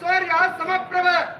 सूर्य समप्रभ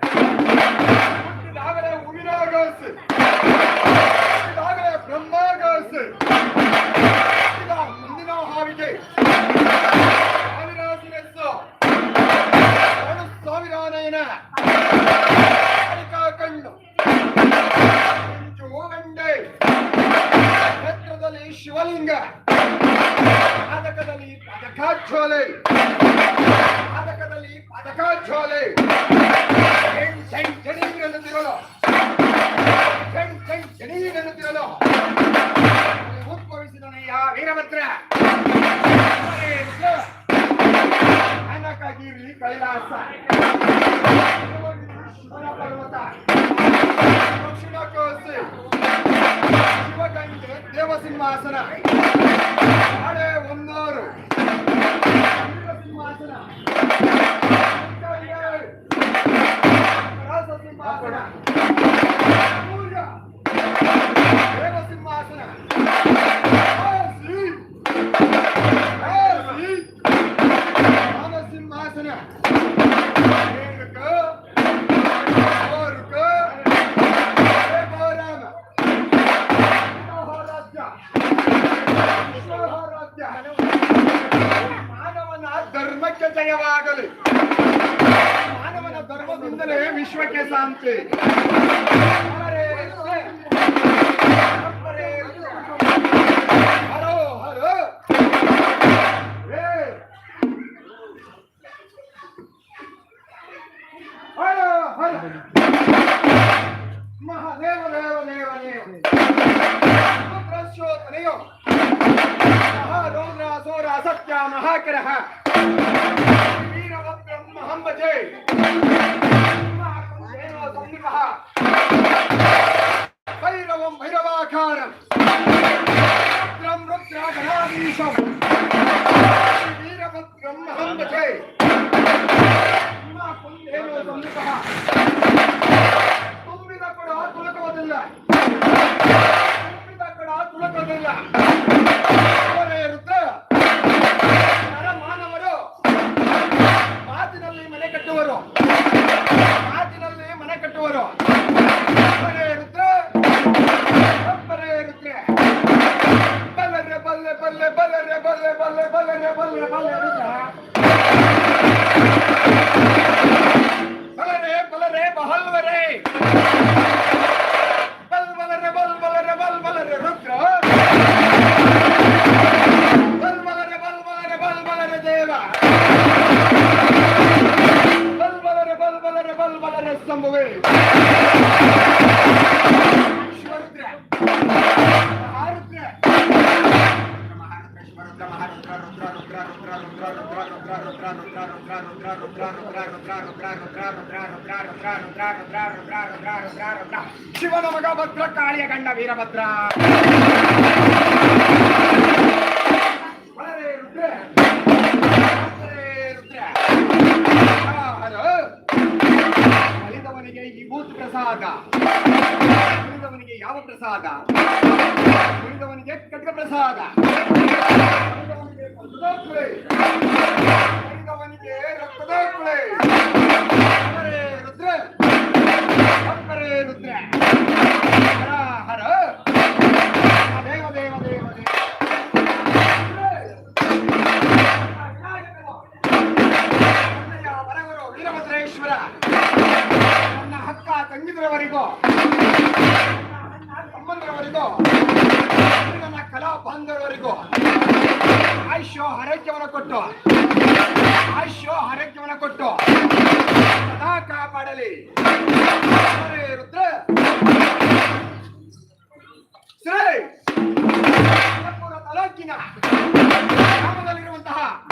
ಶಿವಲಿಂಗ ಪದಕದಲ್ಲಿ ಪದಕಾಚೋಲೆ ಪದಕದಲ್ಲಿ ಪದಕಾಚೋಲೆ Tara! ಸತ್ಯ ಮಾನವನ ಧರ್ಮಕ್ಕೆ ಜಯವಾಗಲಿ ಮಾನವನ ಧರ್ಮದಿಂದಲೇ ವಿಶ್ವಕ್ಕೆ ಶಾಂತಿ ಹರ ಹರ क्या महाग्रह। वीरवत् Mua cái? ಶಿವನಮಗ ಭದ್ರ ಕಾಳಿಯ ಕಂಡ ವೀರಭದ್ರ ಕಲಿತವನಿಗೆ ಈ ಭೂತ್ ಪ್ರಸಾದ ಉಳಿದವನಿಗೆ ಯಾವ ಪ್ರಸಾದ ಉಳಿದವನಿಗೆ ಕಟ್ಟ ಪ್ರಸಾದ ರಕ್ತದ ಕುಳೆ ಕಡಿದವನಿಗೆ ರಕ್ತದ ಕುಳೆ ರುದ್ರ ಅಪ್ಪರೇ ರುದ್ರ ಹರ ಹರ ದೇವ ದೇವ ದೇವ ದೇವ ವರವರು ವೀರಭದ್ರೇಶ್ವರ ನನ್ನ ಹಕ್ಕ ತಂಗಿದ್ರವರಿಗೂ ತಮ್ಮಂದ್ರವರಿಗೂ ನನ್ನ ಕಲಾ ಬಾಂಧವರಿಗೂ ಆಯುಷ್ಯ ಆರೋಗ್ಯವನ್ನು ಕೊಟ್ಟು. ಆಯುಷ್ಯ ಆರೋಗ್ಯವನ್ನು ಕೊಟ್ಟು. ಸದಾ ಕಾಪಾಡಲಿ. ರುದ್ರ. ಶ್ರೀ. ತಾಲೂಕಿನ ಗ್ರಾಮದಲ್ಲಿರುವಂತಹ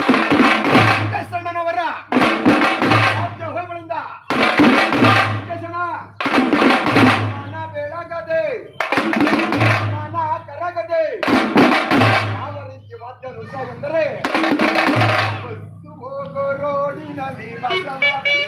da minha